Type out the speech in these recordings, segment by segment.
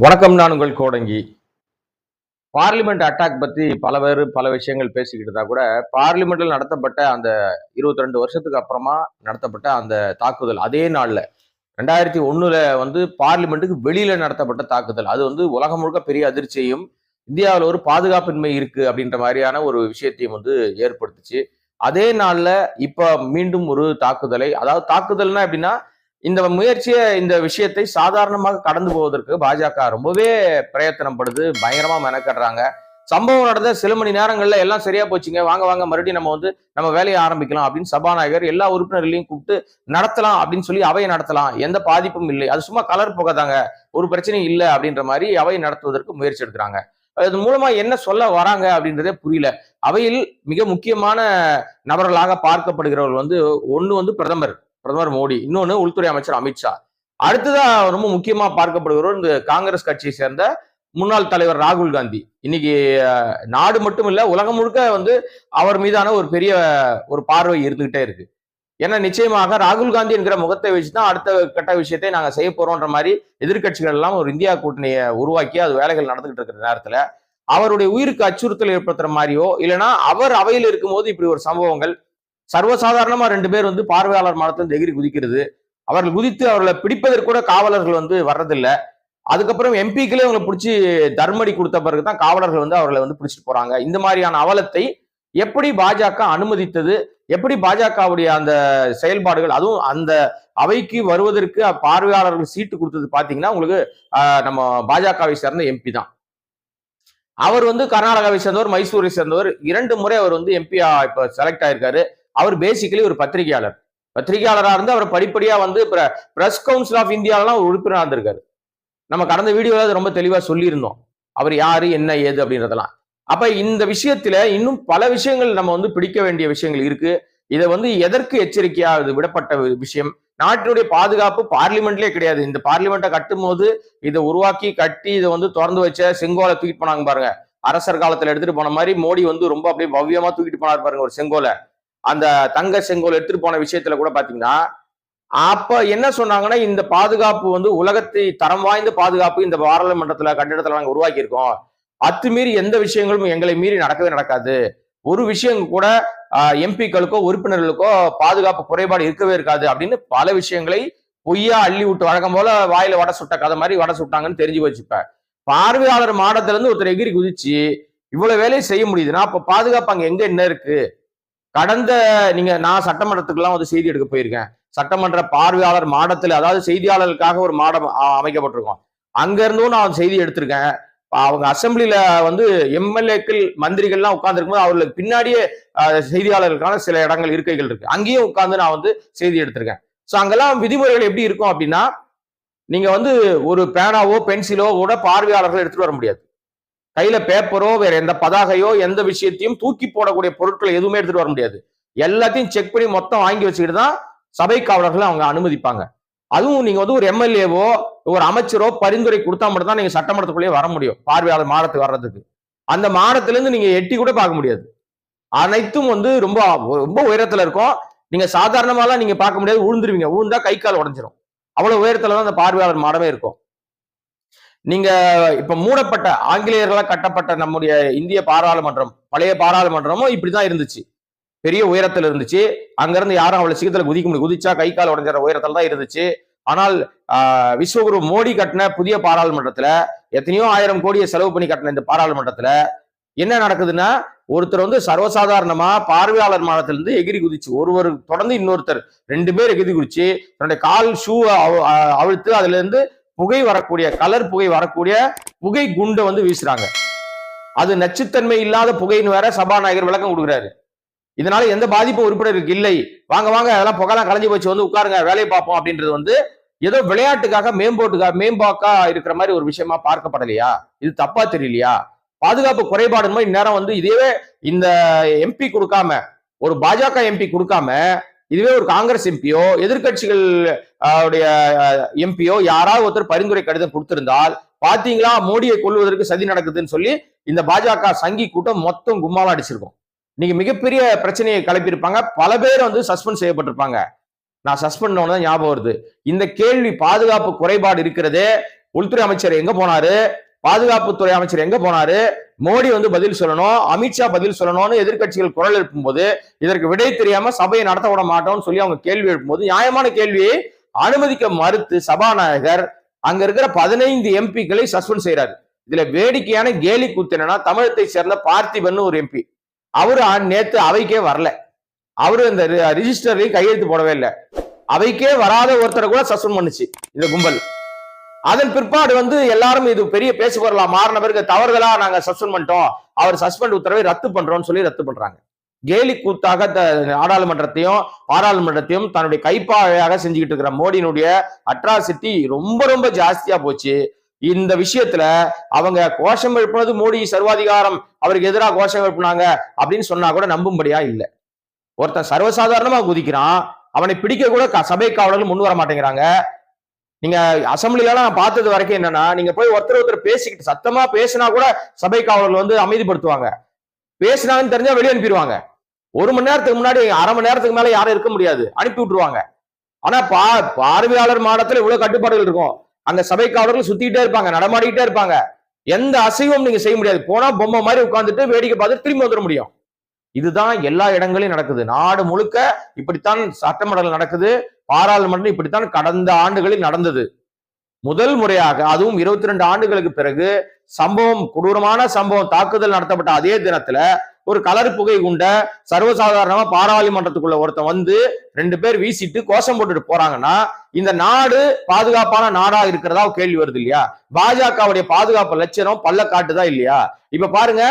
வணக்கம் நான் உங்கள் கோடங்கி. பார்லிமெண்ட் அட்டாக் பற்றி பல பேர் பல விஷயங்கள் பேசிக்கிட்டு இருந்தா கூட பார்லிமெண்ட்டில் நடத்தப்பட்ட அந்த இருபத்தி ரெண்டு வருஷத்துக்கு அப்புறமா நடத்தப்பட்ட அந்த தாக்குதல் அதே நாளில் ரெண்டாயிரத்தி ஒன்றில் வந்து பார்லிமெண்ட்டுக்கு வெளியில் நடத்தப்பட்ட தாக்குதல். அது வந்து உலகம் முழுக்க பெரிய அதிர்ச்சியையும் இந்தியாவில் ஒரு பாதுகாப்பின்மை இருக்குது அப்படின்ற மாதிரியான ஒரு விஷயத்தையும் வந்து ஏற்படுத்துச்சு. அதே நாளில் இப்போ மீண்டும் ஒரு தாக்குதலை அதாவது தாக்குதல்னா எப்படின்னா இந்த முயற்சியை இந்த விஷயத்தை சாதாரணமாக கடந்து போவதற்கு பாஜக ரொம்பவே பிரயத்தனப்படுது பயங்கரமா மெனக்கடுறாங்க. சம்பவம் நடந்த சில மணி நேரங்கள்ல எல்லாம் சரியா போச்சுங்க. வாங்க வாங்க மறுபடியும் நம்ம வந்து நம்ம வேலையை ஆரம்பிக்கலாம் அப்படின்னு சபாநாயகர் எல்லா உறுப்பினர்களையும் கூப்பிட்டு நடத்தலாம் அப்படின்னு சொல்லி அவையை நடத்தலாம். எந்த பாதிப்பும் இல்லை. அது சும்மா கலர் புகைதாங்க ஒரு பிரச்சனையும் இல்லை அப்படின்ற மாதிரி அவை நடத்துவதற்கு முயற்சி எடுக்கிறாங்க. அது மூலமா என்ன சொல்ல வராங்க அப்படின்றதே புரியல. அவையில் மிக முக்கியமான நபர்களாக பார்க்கப்படுகிறவர்கள் வந்து ஒன்று வந்து பிரதமர். பிரதமர் மோடி இன்னொன்னு உள்துறை அமைச்சர் அமித்ஷா அடுத்ததா ரொம்ப முக்கியமா பார்க்கப்படுகிறவர் இந்த காங்கிரஸ் கட்சியை சேர்ந்த முன்னாள் தலைவர் ராகுல் காந்தி. இன்னைக்கு நாடு மட்டும் இல்ல உலகம் முழுக்க வந்து அவர் மீதான ஒரு பெரிய ஒரு பார்வை இருந்துகிட்டே இருக்கு. ஏன்னா நிச்சயமாக ராகுல் காந்தி என்கிற முகத்தை வச்சுதான் அடுத்த கட்ட விஷயத்தை நாங்க செய்ய போறோம்ன்ற மாதிரி எதிர்க்கட்சிகள் எல்லாம் ஒரு இந்தியா கூட்டணியை உருவாக்கி அது வேலைகள் நடந்துகிட்டு இருக்கிற நேரத்துல அவருடைய உயிருக்கு அச்சுறுத்தல் ஏற்படுத்துற மாதிரியோ இல்லைன்னா அவர் அவையில் இருக்கும்போது இப்படி ஒரு சம்பவங்கள் சர்வசாதாரணமா ரெண்டு பேர் வந்து பார்வையாளர் மாடத்திலிருந்து எகிரி குதிக்கிறது. அவர்கள் குதித்து அவர்களை பிடிப்பதற்கு கூட காவலர்கள் வந்து வர்றதில்லை. அதுக்கப்புறம் எம்பிக்களே அவங்களை பிடிச்சி தர்மடி கொடுத்த பிறகு தான் காவலர்கள் வந்து அவர்களை வந்து பிடிச்சிட்டு போறாங்க. இந்த மாதிரியான அவலத்தை எப்படி பாஜக அனுமதித்தது? எப்படி பாஜகவுடைய அந்த செயல்பாடுகள் அதுவும் அந்த அவைக்கு வருவதற்கு பார்வையாளர்கள் சீட்டு கொடுத்தது பாத்தீங்கன்னா உங்களுக்கு நம்ம பாஜகவை சேர்ந்த எம்பி தான். அவர் வந்து கர்நாடகாவை சேர்ந்தவர் மைசூரை சேர்ந்தவர். இரண்டு முறை அவர் வந்து எம்பியா இப்ப செலக்ட் ஆயிருக்காரு. அவர் பேசிக்கலி ஒரு பத்திரிகையாளர். பத்திரிகையாளராக இருந்து அவர் படிப்படியா வந்து பிரஸ் கவுன்சில் ஆஃப் இந்தியாலாம் ஒரு உறுப்பினராக இருந்திருக்காரு. நம்ம கடந்த வீடியோல அது ரொம்ப தெளிவா சொல்லியிருந்தோம். அவர் யாரு என்ன ஏது அப்படின்றதெல்லாம். அப்ப இந்த விஷயத்துல இன்னும் பல விஷயங்கள் நம்ம வந்து பிடிக்க வேண்டிய விஷயங்கள் இருக்கு. இதை வந்து எதற்கு எச்சரிக்கையா விடப்பட்ட விஷயம்? நாட்டினுடைய பாதுகாப்பு பார்லிமெண்ட்லேயே கிடையாது. இந்த பார்லிமெண்ட்டை கட்டும் போது இதை உருவாக்கி கட்டி இதை வந்து திறந்து வச்ச செங்கோலை தூக்கிட்டு போனாங்க பாருங்க. அரசர் காலத்துல எடுத்துட்டு போன மாதிரி மோடி வந்து ரொம்ப அப்படியே பவ்யமா தூக்கிட்டு போனார் பாருங்க ஒரு செங்கோலை. அந்த தங்க செங்கோல் எடுத்துட்டு போன விஷயத்துல கூட பாத்தீங்கன்னா அப்ப என்ன சொன்னாங்கன்னா இந்த பாதுகாப்பு வந்து உலகத்தை தரம் வாய்ந்த பாதுகாப்பு இந்த பாராளுமன்றத்துல கட்டிடத்துல நாங்க உருவாக்கி இருக்கோம் அத்துமீறி எந்த விஷயங்களும் எங்களை மீறி நடக்கவே நடக்காது. ஒரு விஷயம் கூட எம்பிக்களுக்கோ உறுப்பினர்களுக்கோ பாதுகாப்பு குறைபாடு இருக்கவே இருக்காது அப்படின்னு பல விஷயங்களை பொய்யா அள்ளி விட்டு வழக்கம் போல வாயில வடை சுட்ட கதை மாதிரி வடை சுட்டாங்கன்னு தெரிஞ்சு வச்சுப்ப பார்வையாளர் மாடத்துல இருந்து ஒருத்தர் எகிரி குதிச்சு இவ்வளவு வேலையை செய்ய முடியுதுன்னா அப்ப பாதுகாப்பு அங்க எங்க என்ன இருக்கு? கடந்த நீங்க நான் சட்டமன்றத்துக்கெல்லாம் வந்து செய்தி எடுக்க போயிருக்கேன். சட்டமன்ற பார்வையாளர் மாடத்தில் அதாவது செய்தியாளர்களுக்காக ஒரு மாடம் அமைக்கப்பட்டிருக்கோம் அமைக்கப்பட்டிருக்கும். அங்க இருந்தும் நான் செய்தி எடுத்திருக்கேன். அவங்க அசம்பிளில வந்து எம்எல்ஏக்கள் மந்திரிகள்லாம் உட்கார்ந்துருக்கும் போது அவர்களுக்கு பின்னாடியே செய்தியாளர்களுக்கான சில இடங்கள் இருக்கைகள் இருக்கு. அங்கேயும் உட்கார்ந்து நான் வந்து செய்தி எடுத்திருக்கேன். ஸோ அங்கெல்லாம் விதிமுறைகள் எப்படி இருக்கும் அப்படின்னா நீங்க வந்து ஒரு பேனாவோ பென்சிலோ கூட பார்வையாளர்கள் எடுத்துட்டு வர முடியாது. கையில பேப்பரோ வேற எந்த பதாகையோ எந்த விஷயத்தையும் தூக்கி போடக்கூடிய பொருட்களை எதுவுமே எடுத்துட்டு வர முடியாது. எல்லாத்தையும் செக் பண்ணி மொத்தம் வாங்கி வச்சுக்கிட்டு தான் சபை காவலர்களை அவங்க அனுமதிப்பாங்க. அதுவும் நீங்க வந்து ஒரு எம்எல்ஏவோ ஒரு அமைச்சரோ பரிந்துரை கொடுத்தா மட்டும் தான் நீங்க சட்டமன்றத்துக்குள்ளேயே வர முடியும். பார்வையாளர் மாடத்துக்கு வர்றதுக்கு. அந்த மாடத்திலிருந்து நீங்க எட்டி கூட பார்க்க முடியாது. அனைத்தும் வந்து ரொம்ப ரொம்ப உயரத்துல இருக்கும். நீங்க சாதாரணமாலாம் நீங்க பார்க்க முடியாது. உழுந்துருவீங்க. உழுந்தா கை கால் உடஞ்சிரும். அவ்வளவு உயரத்துல தான் அந்த பார்வையாளர் மாடமே இருக்கும். நீங்க இப்ப மூடப்பட்ட ஆங்கிலேயர்களால் கட்டப்பட்ட நம்முடைய இந்திய பாராளுமன்றம் பழைய பாராளுமன்றமும் இப்படிதான் இருந்துச்சு. பெரிய உயரத்துல இருந்துச்சு. அங்கிருந்து யாரும் அவ்வளவு சீக்கிரத்துல குதிக்க முடியும் குதிச்சா கை கால் உடஞ்சிற உயரத்துல தான் இருந்துச்சு. ஆனால் விஸ்வகுரு மோடி கட்டின புதிய பாராளுமன்றத்துல எத்தனையோ ஆயிரம் கோடியை செலவு பண்ணி கட்டின இந்த பாராளுமன்றத்துல என்ன நடக்குதுன்னா ஒருத்தர் வந்து சர்வசாதாரணமா பார்வையாளர் மாதத்திலிருந்து எகிரி குதிச்சு ஒருவர் தொடர்ந்து இன்னொருத்தர் ரெண்டு பேர் எகிரி குதிச்சு தன்னுடைய கால் ஷூ அவிழ்த்து அதுல இருந்து புகை வரக்கூடிய கலர் புகை வரக்கூடிய புகை குண்டை வந்து வீசுறாங்க. அது நச்சுத்தன்மை இல்லாத புகைன்னு வேற சபாநாயகர் விளக்கம் கொடுக்குறாரு. இதனால எந்த பாதிப்பும் உறுப்பினருக்கு இல்லை. வாங்க வாங்க அதெல்லாம் புகைலாம் கலைஞ்சு போச்சு வந்து உட்காருங்க வேலையை பார்ப்போம் அப்படின்றது வந்து ஏதோ விளையாட்டுக்காக மேம்போட்டுக்காக மேம்பாக்கா இருக்கிற மாதிரி ஒரு விஷயமா பார்க்கப்படலையா? இது தப்பா தெரியலையா? பாதுகாப்பு குறைபாடு மாதிரி நேரம் வந்து இதுவே இந்த எம்பி கொடுக்காம ஒரு பாஜக எம்பி கொடுக்காம இதுவே ஒரு காங்கிரஸ் எம்பியோ எதிர்க்கட்சிகள் உடைய எம்பியோ யாராவது ஒருத்தர் பரிந்துரை கடிதம் கொடுத்திருந்தால் பாத்தீங்களா மோடியை கொல்வதற்கு சதி நடக்குதுன்னு சொல்லி இந்த பாஜக சங்கி கூட்டம் மொத்தம் கும்மாலாம் அடிச்சிருக்கும். இன்னைக்கு மிகப்பெரிய பிரச்சனையை கிளப்பியிருப்பாங்க. பல பேர் வந்து சஸ்பெண்ட் செய்யப்பட்டிருப்பாங்க. நான் சஸ்பெண்ட் தான் ஞாபகம் வருது. இந்த கேள்வி பாதுகாப்பு குறைபாடு இருக்கிறதே உள்துறை அமைச்சர் எங்க போனாரு? பாதுகாப்புத்துறை அமைச்சர் எங்க போனாரு? மோடி வந்து பதில் சொல்லணும் அமித்ஷா பதில் சொல்லணும்னு எதிர்க்கட்சிகள் குரல் எழுப்பும்போது இதற்கு விடை தெரியாம சபையை நடத்த விட மாட்டோம்னு சொல்லி அவங்க கேள்வி எழுப்பும்போது நியாயமான கேள்வியை அனுமதிக்க மறுத்து சபாநாயகர் அங்க இருக்கிற பதினைந்து எம்பிக்களை சஸ்பெண்ட் செய்யறாரு இதுல வேடிக்கையான கேலி கூத்து என்னன்னா தமிழகத்தை சேர்ந்த பார்த்திபன் ஒரு எம்பி. அவரு நேத்து அவைக்கே வரல. அவரு அந்த ரிஜிஸ்டர்லயும் கையெழுத்து போடவே இல்லை. அவைக்கே வராத ஒருத்தரை கூட சஸ்பெண்ட் பண்ணுச்சு இந்த கும்பல். அதன் பிற்பாடு வந்து எல்லாரும் இது பெரிய பேசு பொருளா மாறின பிறகு தவறுதலா நாங்க சஸ்பெண்ட் பண்ணிட்டோம். அவர் சஸ்பெண்ட் உத்தரவை ரத்து பண்றோம்னு சொல்லி ரத்து பண்றாங்க. கேலி கூத்தாக த- நாடாளுமன்றத்தையும் பாராளுமன்றத்தையும் தன்னுடைய கைப்பாவையாக செஞ்சுக்கிட்டு இருக்கிற மோடியினுடைய அட்ராசிட்டி ரொம்ப ரொம்ப ஜாஸ்தியா போச்சு. இந்த விஷயத்துல அவங்க கோஷம் எழுப்புனது மோடி சர்வாதிகாரம் அவருக்கு எதிராக கோஷம் எழுப்புனாங்க அப்படின்னு சொன்னா கூட நம்பும்படியா இல்லை. ஒருத்தன் சர்வசாதாரணமா குதிக்கிறான் அவனை பிடிக்க கூட க- சபை காவலர்கள் முன் வர மாட்டேங்கிறாங்க. நீங்க அசம்பிளில நான் பார்த்தது வரைக்கும் என்னன்னா நீங்க போய் ஒருத்தர் ஒருத்தர் பேசிக்கிட்டு சத்தமா பேசினா கூட சபை காவலர்கள் வந்து அமைதிப்படுத்துவாங்க. பேசினாங்கன்னு தெரிஞ்சா வெளியே அனுப்பிடுவாங்க. ஒரு மணி நேரத்துக்கு முன்னாடி அரை மணி நேரத்துக்கு மேல யாரும் இருக்க முடியாது. அனுப்பி விட்டுருவாங்க. ஆனா பா பார்வையாளர் மாடத்துல இவ்வளவு கட்டுப்பாடுகள் இருக்கும். அங்க சபை காவலர்கள் சுத்திக்கிட்டே இருப்பாங்க நடமாடிக்கிட்டே இருப்பாங்க. எந்த அசைவும் நீங்க செய்ய முடியாது. போனா பொம்மை மாதிரி உட்காந்துட்டு வேடிக்கை பார்த்துட்டு திரும்பி வந்துட முடியும். இதுதான் எல்லா இடங்களையும் நடக்குது. நாடு முழுக்க இப்படித்தான் சட்டமன்றங்கள் நடக்குது. பாராளுமன்றம் இப்படித்தான் கடந்த ஆண்டுகளில் நடந்தது. முதல் முறையாக அதுவும் இருபத்தி ரெண்டு ஆண்டுகளுக்கு பிறகு சம்பவம் கொடூரமான சம்பவம் தாக்குதல் நடத்தப்பட்ட அதே தினத்துல ஒரு கலர் புகை கொண்ட சர்வசாதாரணமா பாராளுமன்றத்துக்குள்ள ஒருத்தன் வந்து ரெண்டு பேர் வீசிட்டு கோஷம் போட்டுட்டு போறாங்கன்னா இந்த நாடு பாதுகாப்பான நாடா இருக்கிறதா கேள்வி வருது இல்லையா? பாஜகவுடைய பாதுகாப்பு லட்சணம் பல்ல காட்டுதா இல்லையா? இப்ப பாருங்க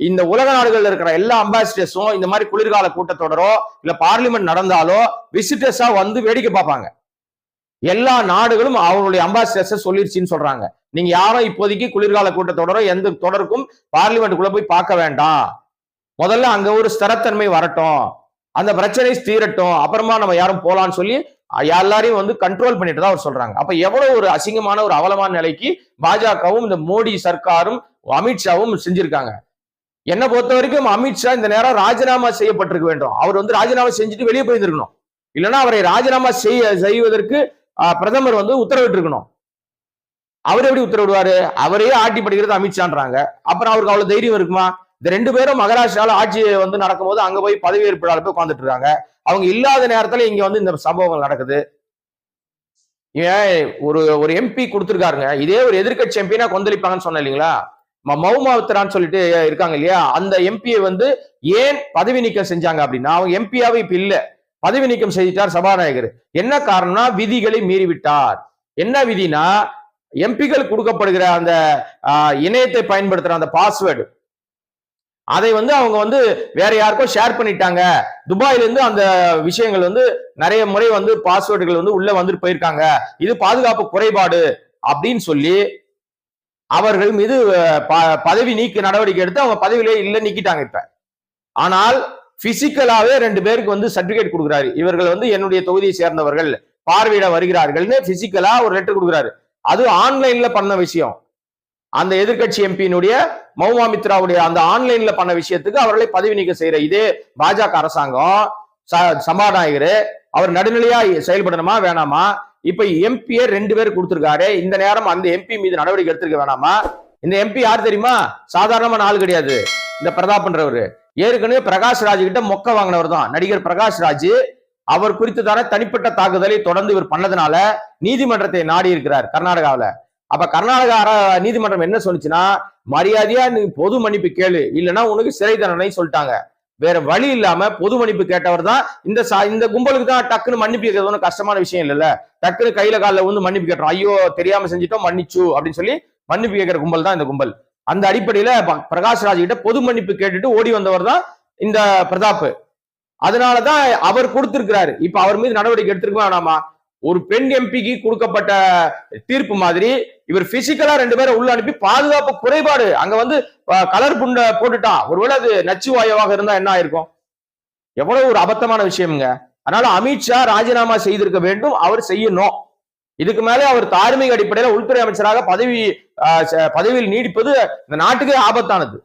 இந்த உலக நாடுகள்ல இருக்கிற எல்லா அம்பாசிடர்ஸும் இந்த மாதிரி குளிர்கால கூட்டத்தொடரோ இல்ல பார்லிமெண்ட் நடந்தாலோ விசிட்டர்ஸா வந்து வேடிக்கை பார்ப்பாங்க. எல்லா நாடுகளும் அவங்களுடைய அம்பாசிடர்ஸ் சொல்லிருச்சுன்னு சொல்றாங்க. நீங்க யாரும் இப்போதைக்கு குளிர்கால கூட்டத்தொடரோ எந்த தொடருக்கும் பார்லிமெண்ட்டுக்குள்ள போய் பார்க்க வேண்டாம். முதல்ல அங்க ஒரு ஸ்திரத்தன்மை வரட்டும். அந்த பிரச்சனை தீரட்டும். அப்புறமா நம்ம யாரும் போலான்னு சொல்லி எல்லாரையும் வந்து கண்ட்ரோல் பண்ணிட்டு தான் அவர் சொல்றாங்க. அப்ப எவ்வளவு ஒரு அசிங்கமான ஒரு அவலமான நிலைக்கு பாஜகவும் இந்த மோடி சர்க்காரும் அமித்ஷாவும் செஞ்சிருக்காங்க. என்னை பொறுத்த வரைக்கும் அமித்ஷா இந்த நேரம் ராஜினாமா செய்யப்பட்டிருக்க வேண்டும். அவர் வந்து ராஜினாமா செஞ்சுட்டு வெளியே போயிருந்திருக்கணும். இல்லைன்னா அவரை ராஜினாமா செய்ய செய்வதற்கு ஆஹ், பிரதமர் வந்து உத்தரவிட்டிருக்கணும். அவர் எப்படி உத்தரவிடுவாரு? அவரையே ஆட்டி படிக்கிறது அமித்ஷான்றாங்க அப்புறம் அவருக்கு அவ்வளவு தைரியம் இருக்குமா? இந்த ரெண்டு பேரும் மகாராஷ்டிரால ஆட்சி வந்து நடக்கும்போது அங்க போய் பதவியேற்பு விழால போய் உட்காந்துட்டு இருக்காங்க அவங்க இல்லாத நேரத்துல இங்க வந்து இந்த சம்பவங்கள் நடக்குது. ஏன்? ஒரு ஒரு எம்பி கொடுத்துருக்காருங்க. இதே ஒரு எதிர்க்கட்சி எம்பினா கொந்தளிப்பாங்கன்னு சொன்னேன் இல்லைங்களா? ம- சொல்லிட்டு இருக்காங்க இல்லையா? அந்த எம்பியை வந்து ஏன் பதவி நீக்கம் செஞ்சாங்க அப்படின்னா அவங்க எம்பியாவே இப்ப இல்ல. பதவி நீக்கம் செய்துட்டார் சபாநாயகர். என்ன காரணம்னா விதிகளை மீறிவிட்டார். என்ன விதினா எம்பிகள் கொடுக்கப்படுகிற அந்த இணையத்தை பயன்படுத்துற அந்த பாஸ்வேர்டு அதை வந்து அவங்க வந்து வேற யாருக்கோ ஷேர் பண்ணிட்டாங்க. துபாயில இருந்து அந்த விஷயங்கள் வந்து நிறைய முறை வந்து பாஸ்வேர்டுகள் வந்து உள்ள வந்துட்டு போயிருக்காங்க. இது பாதுகாப்பு குறைபாடு அப்படின்னு சொல்லி அவர்கள் மீது ப- பதவி நீக்க நடவடிக்கை எடுத்து அவங்க பதவியிலே இல்லை நீக்கிட்டாங்க இப்ப. ஆனால் பிசிக்கலாவே ரெண்டு பேருக்கு வந்து சர்டிபிகேட் கொடுக்குறாரு. இவர்கள் வந்து என்னுடைய தொகுதியை சேர்ந்தவர்கள். பார்வையிட வருகிறார்கள்னு பிசிக்கலா ஒரு லெட்டர் கொடுக்குறாரு. அது ஆன்லைன்ல பண்ண விஷயம். அந்த எதிர்க்கட்சி எம்பியினுடைய மௌமாமித்ராவுடைய அந்த ஆன்லைன்ல பண்ண விஷயத்துக்கு அவர்களை பதவி நீக்கம் செய்யற இதே பாஜக அரசாங்கம் ச- சபாநாயகர் அவர் நடுநிலையா செயல்படணுமா வேணாமா? இப்ப எம்பியை ரெண்டு பேர் கொடுத்திருக்காரு இந்த நேரம் அந்த எம்பி மீது நடவடிக்கை எடுத்திருக்க வேணாமா? இந்த எம்பி யார் தெரியுமா? சாதாரணமான ஆள் கிடையாது. இந்த பிரதாப்ன்றவர் ஏற்கனவே பிரகாஷ் ராஜ் கிட்ட மொக்க வாங்கினவர் தான். நடிகர் பிரகாஷ் ராஜ். அவர் குறித்ததான தனிப்பட்ட தாக்குதலை தொடர்ந்து இவர் பண்ணதுனால நீதிமன்றத்தை நாடி இருக்கிறார் கர்நாடகாவில். அப்ப கர்நாடகா நீதிமன்றம் என்ன சொல்லுச்சுன்னா மரியாதையா நீ பொது மன்னிப்பு கேளு. இல்லைன்னா உனக்கு சிறை தண்டனை சொல்லிட்டாங்க. வேற வழி இல்லாம பொது மன்னிப்பு கேட்டவர் தான் இந்த சா- இந்த கும்பலுக்கு தான் டக்குன்னு மன்னிப்பு கேட்கறது ஒன்றும் கஷ்டமான விஷயம் இல்லைல்ல. டக்குன்னு கையில காலில் வந்து மன்னிப்பு கேட்டுறோம் ஐயோ தெரியாம செஞ்சிட்டோம் மன்னிச்சு அப்படின்னு சொல்லி மன்னிப்பு கேட்கிற கும்பல் தான் இந்த கும்பல். அந்த அடிப்படையில பிரகாஷ் ராஜ் கிட்ட பொது மன்னிப்பு கேட்டுட்டு ஓடி வந்தவர் தான் இந்த பிரதாப் அதனாலதான் அவர் கொடுத்திருக்கிறாரு. இப்ப அவர் மீது நடவடிக்கை எடுத்திருக்க வேணாமா? ஒரு பெண் எம்பிக்கு கொடுக்கப்பட்ட தீர்ப்பு மாதிரி இவர் பிசிக்கலா ரெண்டு பேரை உள்ள அனுப்பி பாதுகாப்பு குறைபாடு. அங்க வந்து கலர் புண்ட போட்டுட்டான் ஒருவேளை அது நச்சு வாயுவாக இருந்தா என்ன ஆயிருக்கும்? எவ்வளவு ஒரு அபத்தமான விஷயம்ங்க. அதனால அமித்ஷா ராஜினாமா செய்திருக்க வேண்டும். அவர் செய்யணும். இதுக்கு மேலே அவர் தார்மீக அடிப்படையில உள்துறை அமைச்சராக பதவி பதவியில் நீடிப்பது இந்த நாட்டுக்கே ஆபத்தானது.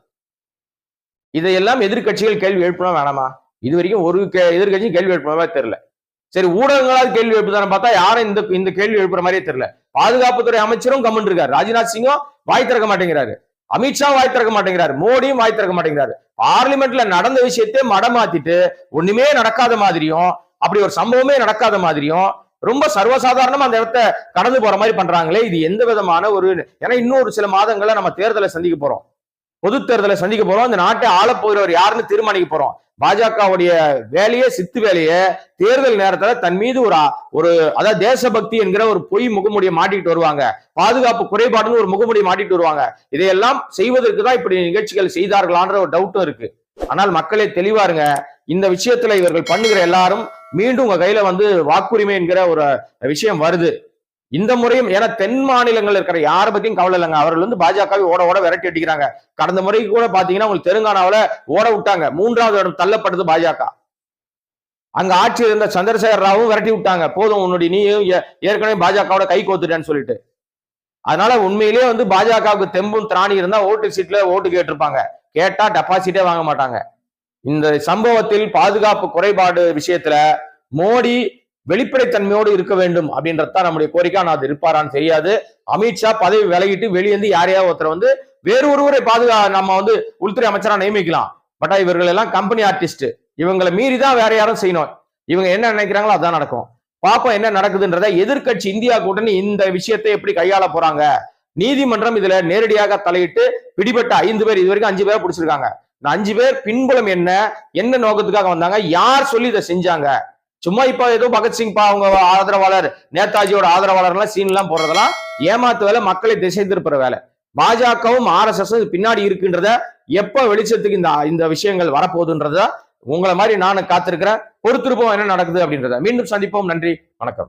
இதையெல்லாம் எதிர்க்கட்சிகள் கேள்வி எழுப்பணும் வேணாமா? இது வரைக்கும் ஒரு எதிர்கட்சியும் எதிர்க்கட்சியும் கேள்வி எழுப்பணுமா தெரியல. சரி ஊடகங்களாவது கேள்வி எழுப்புதான்னு பார்த்தா யாரும் இந்த இந்த கேள்வி எழுப்புற மாதிரியே தெரியல. பாதுகாப்புத்துறை அமைச்சரும் கம்மன் இருக்காரு. ராஜ்நாத் சிங்கும் வாய் திறக்க மாட்டேங்கிறாரு. அமித்ஷா வாய் திறக்க மாட்டேங்கிறாரு. மோடியும் வாய் திறக்க மாட்டேங்கிறாரு. பார்லிமெண்ட்ல நடந்த விஷயத்தை மடமாத்திட்டு ஒண்ணுமே நடக்காத மாதிரியும் அப்படி ஒரு சம்பவமே நடக்காத மாதிரியும் ரொம்ப சர்வசாதாரணமா அந்த இடத்த கடந்து போற மாதிரி பண்றாங்களே. இது எந்த விதமான ஒரு ஏன்னா இன்னொரு சில மாதங்களை நம்ம தேர்தலை சந்திக்க போறோம். பொது தேர்தலை சந்திக்க போறோம். அந்த நாட்டை ஆளப் போகிறவர் யாருன்னு தீர்மானிக்க போறோம். பாஜகவுடைய வேலையே சித்து வேலையே தேர்தல் நேரத்துல தன் மீது ஒரு ஒரு அதாவது தேசபக்தி என்கிற ஒரு பொய் முகமுடியை மாட்டிக்கிட்டு வருவாங்க. பாதுகாப்பு குறைபாடுன்னு ஒரு முகமுடியை மாட்டிட்டு வருவாங்க. இதையெல்லாம் செய்வதற்கு தான் இப்படி நிகழ்ச்சிகள் செய்தார்களான்ற ஒரு டவுட்டும் இருக்கு. ஆனால் மக்களே தெளிவாருங்க இந்த விஷயத்துல இவர்கள் பண்ணுகிற எல்லாரும் மீண்டும் உங்க கையில வந்து வாக்குரிமை என்கிற ஒரு விஷயம் வருது. இந்த முறையும் ஏன்னா தென் மாநிலங்கள் இருக்கிற யாரை பத்தியும் கவலை இல்லைங்க. அவர்கள் வந்து பாஜகவை ஓட ஓட விரட்டி அடிக்கிறாங்க. கடந்த முறைக்கு கூட பாத்தீங்கன்னா உங்களுக்கு தெலுங்கானாவுல ஓட விட்டாங்க. மூன்றாவது இடம் தள்ளப்பட்டது பாஜக. அங்க ஆட்சி இருந்த சந்திரசேகர் ராவும் விரட்டி விட்டாங்க. போதும் உன்னுடைய நீயும் ஏ- ஏற்கனவே பாஜகவோட கை கோத்துட்டேன்னு சொல்லிட்டு. அதனால உண்மையிலேயே வந்து பாஜகவுக்கு தெம்பும் திராணி இருந்தா ஓட்டு சீட்ல ஓட்டு கேட்டிருப்பாங்க. கேட்டா டெபாசிட்டே வாங்க மாட்டாங்க. இந்த சம்பவத்தில் பாதுகாப்பு குறைபாடு விஷயத்துல மோடி வெளிப்படைத்தன்மையோடு இருக்க வேண்டும் அப்படின்றதான் நம்முடைய கோரிக்கை. நான் அது இருப்பாரான்னு தெரியாது. அமித்ஷா பதவி விலகிட்டு வெளியேந்து யாரையாவது ஒருத்தர் வந்து வேறு ஒருவரை பாதுகா நம்ம வந்து உள்துறை அமைச்சரா நியமிக்கலாம். பட் இவர்கள் எல்லாம் கம்பெனி ஆர்டிஸ்ட் இவங்களை மீறி தான் வேற யாரும் செய்யணும். இவங்க என்ன நினைக்கிறாங்களோ அதான் நடக்கும். பாப்போம் என்ன நடக்குதுன்றத எதிர்க்கட்சி இந்தியா கூட்டணி இந்த விஷயத்தை எப்படி கையாள போறாங்க? நீதிமன்றம் இதுல நேரடியாக தலையிட்டு பிடிபட்ட ஐந்து பேர் இது வரைக்கும் அஞ்சு பேரை பிடிச்சிருக்காங்க. இந்த அஞ்சு பேர் பின்புலம் என்ன? என்ன நோக்கத்துக்காக வந்தாங்க? யார் சொல்லி இதை செஞ்சாங்க? சும்மா இப்ப ஏதோ பகத்சிங் பா அவங்க ஆதரவாளர் நேதாஜியோட ஆதரவாளர்லாம் சீன் எல்லாம் போடுறதெல்லாம் ஏமாத்து வேலை மக்களை திசை திருப்புற வேலை. பாஜகவும் ஆர் எஸ் எஸ் பின்னாடி இருக்குன்றத எப்ப வெளிச்சத்துக்கு இந்த இந்த விஷயங்கள் வரப்போகுதுன்றத உங்களை மாதிரி நானும் காத்திருக்கிறேன். பொறுத்திருப்போம் என்ன நடக்குது அப்படின்றத. மீண்டும் சந்திப்போம். நன்றி. வணக்கம்.